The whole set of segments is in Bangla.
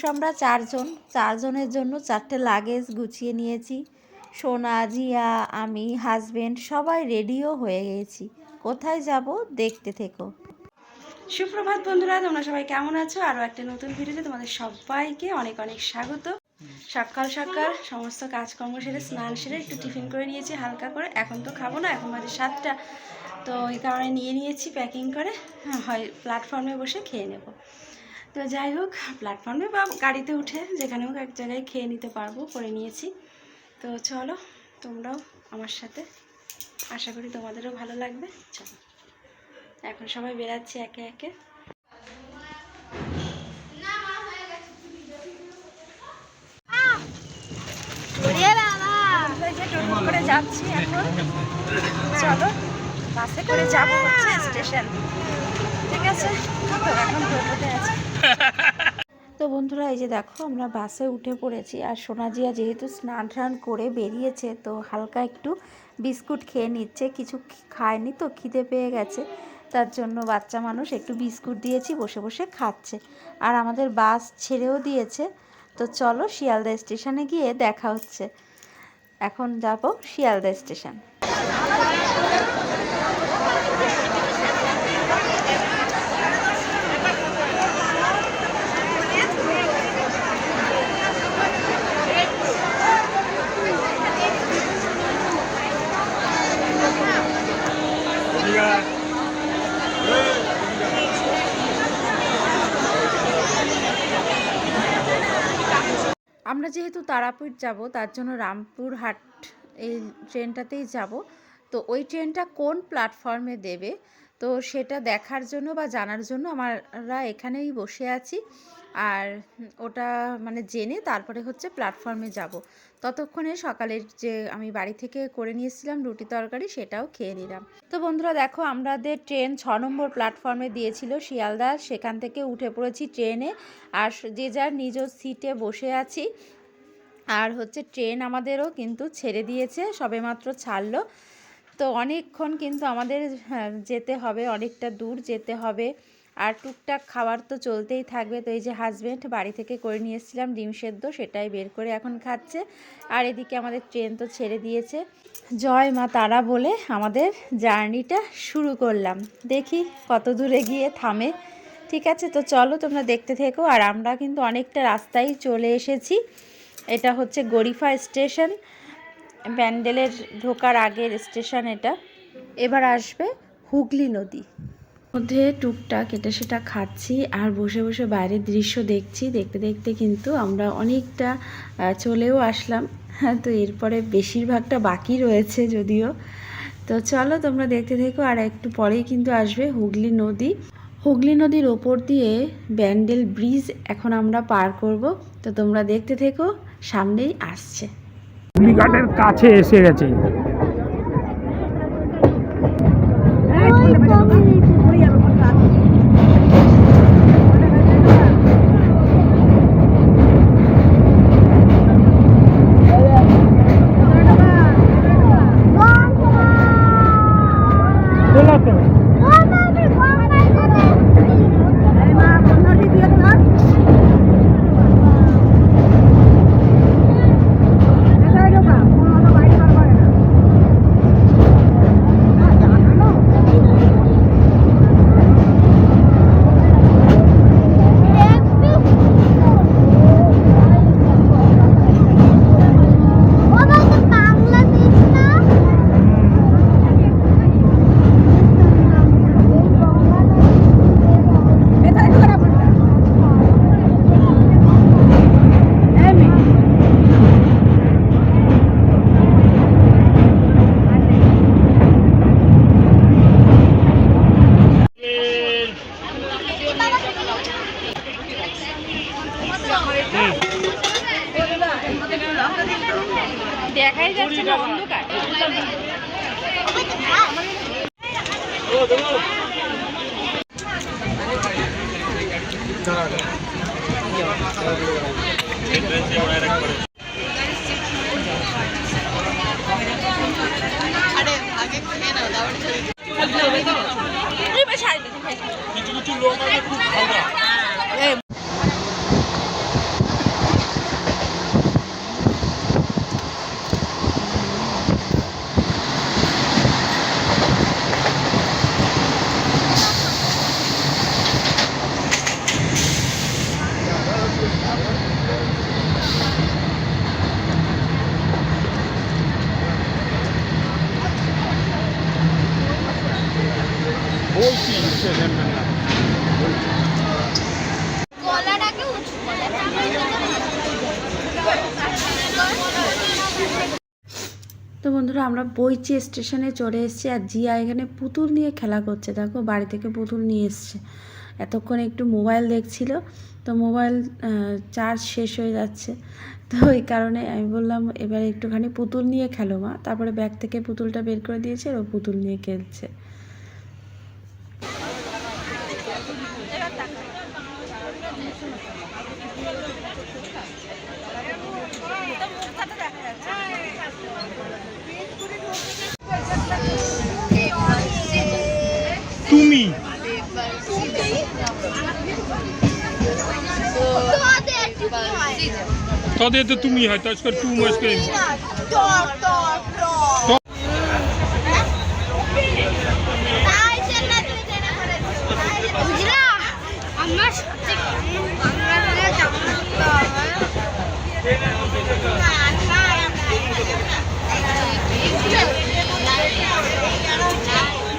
পুরুষ আমরা চারজন। চারজনের জন্য চারটে লাগেজ গুছিয়ে নিয়েছি। সোনা জিয়া আমি হাজবেন্ড সবাই রেডিও হয়ে গেছি। কোথায় যাব দেখতে থেকো। সুপ্রভাত বন্ধুরা তোমরা সবাই কেমন আছো? আরও একটা নতুন ভিডিওতে তোমাদের সবাইকে অনেক অনেক স্বাগত। সকাল সকাল সমস্ত কাজকর্ম সেরে স্নান সেরে একটু টিফিন করে নিয়েছি হালকা করে। এখন তো খাব না এখন বাজে সাতটা। তো এই কারণে নিয়ে নিয়েছি প্যাকিং করে। হ্যাঁ, হয় প্ল্যাটফর্মে বসে খেয়ে নেব। তো যাই হোক প্ল্যাটফর্মে বা গাড়িতে উঠে যেখানে হোক এক জায়গায় খেয়ে নিতে পারব করে নিয়েছি। তো চলো তোমরাও আমার সাথে। আশা করি তোমাদেরও ভালো লাগবে। চলো এখন সবাই বেরাচ্ছি একে একে। করে যাচ্ছি এখন চলো। বাসে করে যাব হচ্ছে স্টেশন। ঠিক আছে? তো এখন তো বন্ধুরা, এই যে দেখো, আমরা বাসে উঠে পড়েছি। আর সোনাজিয়া যেহেতু স্নান টান করে বেরিয়েছে, তো হালকা একটু বিস্কুট খেয়ে নিচ্ছে। কিছু খায়নি তো, খিদে পেয়ে গেছে। তার জন্য বাচ্চা মানুষ একটু বিস্কুট দিয়েছি, বসে বসে খাচ্ছে। আর আমাদের বাস ছেড়েও দিয়েছে। তো চলো শিয়ালদা স্টেশনে গিয়ে দেখা হচ্ছে। এখন যাব শিয়ালদা স্টেশন। আমরা যেহেতু তারাপীঠ যাব, তার জন্য রামপুরহাট এই ট্রেনটাতেই যাব। তো ওই ট্রেনটা কোন প্ল্যাটফর্মে দেবে? তো সেটা দেখার জন্য বা জানার জন্য আমরা এখানেই বসে আছি। আর ওটা মানে জেনে তারপরে হচ্ছে প্ল্যাটফর্মে যাব। ততক্ষণে সকালের যে আমি বাড়ি থেকে করে নিয়েছিলাম রুটি তরকারি সেটাও খেয়ে নিলাম। তো বন্ধুরা দেখো আমাদের ট্রেন ছ নম্বর প্ল্যাটফর্মে দিয়েছিল শিয়ালদা। সেখান থেকে উঠে পড়েছি ট্রেনে। আর যে যার নিজ সিটে বসে আছি। আর হচ্ছে ট্রেন আমাদেরও কিন্তু ছেড়ে দিয়েছে সবেমাত্র ছাড়লো। তো অনেকক্ষণ কিন্তু আমাদের হ্যাঁ, যেতে হবে অনেকটা দূর যেতে হবে। আর টুকটাক খাবার তো চলতেই থাকবে। তো এই যে হাজব্যান্ড বাড়ি থেকে করে নিয়ে এসেছিলাম ডিম সেদ্ধ, সেটাই বের করে এখন খাচ্ছে। আর এদিকে আমাদের ট্রেন তো ছেড়ে দিয়েছে। জয় মা তারা বলে আমাদের জার্নিটা শুরু করলাম। দেখি কত দূরে গিয়ে থামে। ঠিক আছে, তো চলো তোমরা দেখতে থেকো। আর আমরা কিন্তু অনেকটা রাস্তায় চলে এসেছি। এটা হচ্ছে গরিফা স্টেশন। ব্যান্ডেলের ঢোকার আগের স্টেশন এটা। এবার আসবে হুগলি নদী। মধ্যে টুকটাক এটা সেটা খাচ্ছি আর বসে বসে বাইরের দৃশ্য দেখছি। দেখতে দেখতে কিন্তু আমরা অনেকটা চলেও আসলাম। হ্যাঁ তো এরপরে বেশিরভাগটা বাকি রয়েছে যদিও। তো চলো তোমরা দেখতে থেকো আর একটু পরেই কিন্তু আসবে হুগলি নদী। হুগলি নদীর ওপর দিয়ে ব্যান্ডেল ব্রিজ এখন আমরা পার করব। তো তোমরা দেখতে থেকো, সামনেই আসছে। কাছে এসে গেছে। দেখাই যাচ্ছে না অন্ধকার। আরে আগে খেয়ে নাও তারপরে কিছু কিছু লোক বন্ধুরা, আমরা বইচি স্টেশনে চলে এসেছি আর জিয়া এখানে পুতুল নিয়ে খেলা করছে। দেখো, বাড়ি থেকে পুতুল নিয়ে এসছে। এতক্ষণ একটু মোবাইল দেখছিল, তো মোবাইল চার্জ শেষ হয়ে যাচ্ছে। তো ওই কারণে আমি বললাম, এবার একটুখানি পুতুল নিয়ে খেলো মা। তারপরে ব্যাগ থেকে পুতুলটা বের করে দিয়েছে, আর ও পুতুল নিয়ে খেলছে। তুমি? তাদের তো তুমি হয় তাজ করে টু মাস করে টক টক টক তাই জন্য তুই জেনে করে বুঝলা আমার সাথে আমরা জানতে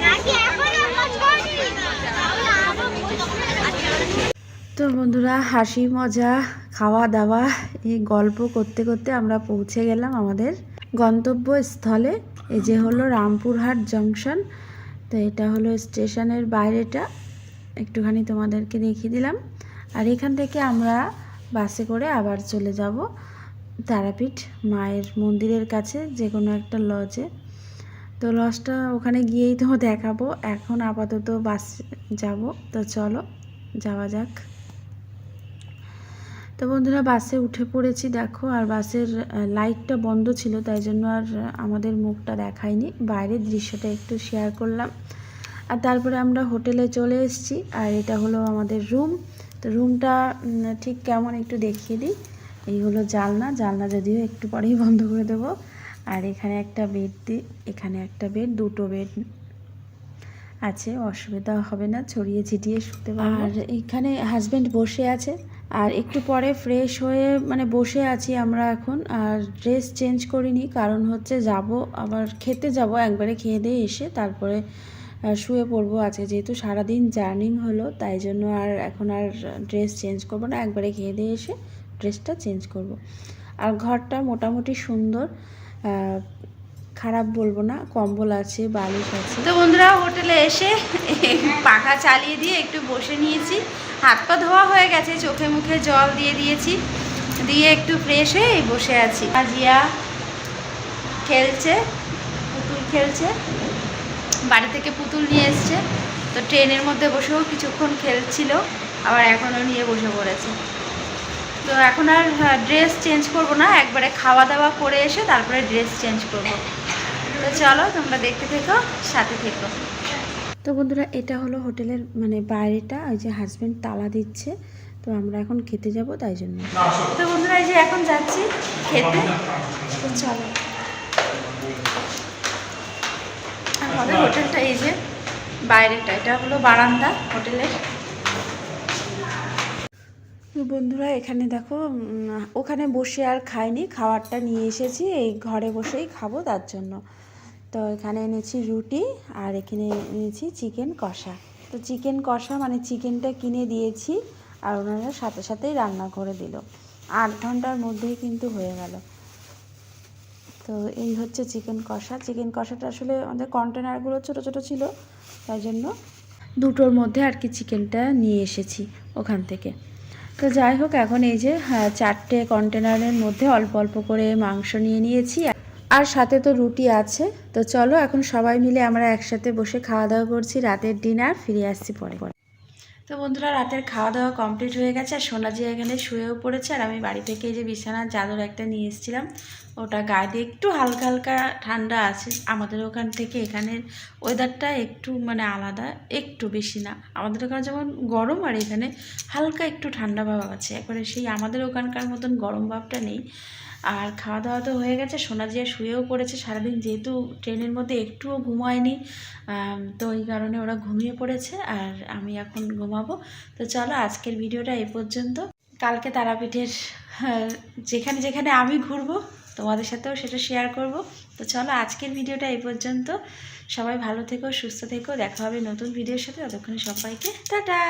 নাকি এখন আমরা ছড়ি তো বন্ধুরা, হাসি, মজা খাওয়া দাওয়া এই গল্প করতে করতে আমরা পৌঁছে গেলাম আমাদের গন্তব্যস্থলে। এই যে হলো রামপুরহাট জংশন, তো এটা হলো স্টেশনের বাইরেটা। একটুখানি তোমাদেরকে দেখিয়ে দিলাম। আর এখান থেকে আমরা বাসে করে আবার চলে যাব তারাপীঠ মায়ের মন্দিরের কাছে, যে কোনো একটা লজে তো লজটা ওখানে গিয়েই তো দেখাবো। এখন আপাতত বাস যাব। তো চলো, যাওয়া যাক। তো বন্ধুরা, বাসে উঠে পড়েছি, দেখো, আর বাসের লাইটটা বন্ধ ছিল, তাই জন্য আর আমাদের মুখটা দেখায়নি। বাইরের দৃশ্যটা একটু শেয়ার করলাম। আর তারপরে আমরা হোটেলে চলে এসেছি, আর এটা হলো আমাদের রুম তো রুমটা ঠিক কেমন একটু দেখিয়ে দিই। এই হলো জালনা জালনা যদিও একটু পরেই বন্ধ করে দেবো। আর এখানে একটা বেড দিই এখানে একটা বেড দুটো বেড আছে, অসুবিধা হবে না, ছড়িয়ে ছিটিয়ে শুতে আর এখানে হাজবেন্ড বসে আছে। আর একটু পরে ফ্রেশ হয়ে মানে বসে আছি আমরা এখন, আর ড্রেস চেঞ্জ করিনি, কারণ হচ্ছে যাব, আবার খেতে যাব, একবারে খেয়ে দিয়ে এসে তারপরে শুয়ে পড়ব আজকে, যেহেতু সারাদিন জার্নিং হলো, তাই জন্য আর এখন আর ড্রেস চেঞ্জ করব না, একবারে খেয়ে দিয়ে এসে ড্রেসটা চেঞ্জ করব। আর ঘরটা মোটামুটি সুন্দর খারাপ বলব না, কম্বল আছে, বালিশ আছে। তো বন্ধুরা, হোটেলে এসে পাখা চালিয়ে দিয়ে একটু বসে নিয়েছি। হাত পা ধোয়া হয়ে গেছে, চোখে মুখে জল দিয়ে দিয়েছি। দিয়ে একটু ফ্রেশ হয়ে বসে আছি। আজিয়া খেলছে, পুতুল খেলছে। বাড়ি থেকে পুতুল নিয়ে এসছে। তো ট্রেনের মধ্যে বসেও কিছুক্ষণ খেলছিল, আবার এখনও নিয়ে বসে পড়েছে। তো এখন আর ড্রেস চেঞ্জ করব না, একবারে খাওয়া দাওয়া করে এসে তারপরে ড্রেস চেঞ্জ করব। তো চলো তোমরা দেখতে থেকো সাথে থেকো। তো বন্ধুরা এটা হলো হোটেলের মানে বাইরেটা ওই যে হাজব্যান্ড তালা দিচ্ছে। তো আমরা এখন খেতে যাব তাই জন্য। তো বন্ধুরা এই যে এখন যাচ্ছি খেতে। তো চলো। আমাদের হোটেলটা এই যে বাইরেটা এটা হলো বারান্দা হোটেলের। তো বন্ধুরা এখানে দেখো ওখানে বসে আর খাইনি খাবারটা নিয়ে এসেছি এই ঘরে বসেই খাব তার জন্য। তো এখানে এনেছি রুটি আর এখানে এনেছি চিকেন কষা। তো চিকেন কষা মানে চিকেনটা কিনে দিয়েছি আর ওনারা সাথে সাথেই রান্না করে দিল। আট ঘণ্টার মধ্যেই কিন্তু হয়ে গেল। তো এই হচ্ছে চিকেন কষা। চিকেন কষাটা আসলে আমাদের কন্টেনারগুলো ছোট ছোট ছিল তাই জন্য দুটোর মধ্যে আর কি চিকেনটা নিয়ে এসেছি ওখান থেকে। তো যাই হোক এখন এই যে হ্যাঁ, চারটে কন্টেনারের মধ্যে অল্প অল্প করে মাংস নিয়ে নিয়েছি। আর সাথে তো রুটি আছে। তো চলো এখন সবাই মিলে আমরা একসাথে বসে খাওয়া দাওয়া করছি, রাতের ডিনার, ফিরে আসছি পরে। পরে তো বন্ধুরা, রাতের খাওয়া দাওয়া কমপ্লিট হয়ে গেছে আর সোনাজি এখানে শুয়েও পড়েছে আর আমি বাড়ি থেকে এই যে বিছানার চাদর একটা নিয়ে এসেছিলাম, ওটা গায়ে দিয়ে একটু হালকা হালকা ঠান্ডা আছে। আমাদের ওখান থেকে এখানের ওয়েদারটা একটু মানে আলাদা, একটু বেশি না। আমাদের ওখানে যেমন গরম আর এখানে হালকা একটু ঠান্ডা ভাব আছে, একবারে সেই আমাদের ওখানকার মতন গরম ভাবটা নেই। আর খাওয়া দাওয়া তো হয়ে গেছে। সোনাজিয়া শুয়েও পড়েছে সারাদিন যেহেতু ট্রেনের মধ্যে একটুও ঘুমায়নি তো এই কারণে ওরা ঘুমিয়ে পড়েছে আর আমি এখন ঘুমাবো। তো চলো আজকের ভিডিওটা এ পর্যন্ত। কালকে তারাপীঠের আহ, যেখানে যেখানে আমি ঘুরবো তোমাদের সাথেও সেটা শেয়ার করব। তো চলো আজকের ভিডিওটা এই পর্যন্ত। সবাই ভালো থেকো সুস্থ থেকো। দেখা হবে নতুন ভিডিওর সাথে। ততক্ষণে সবাইকে টাটা!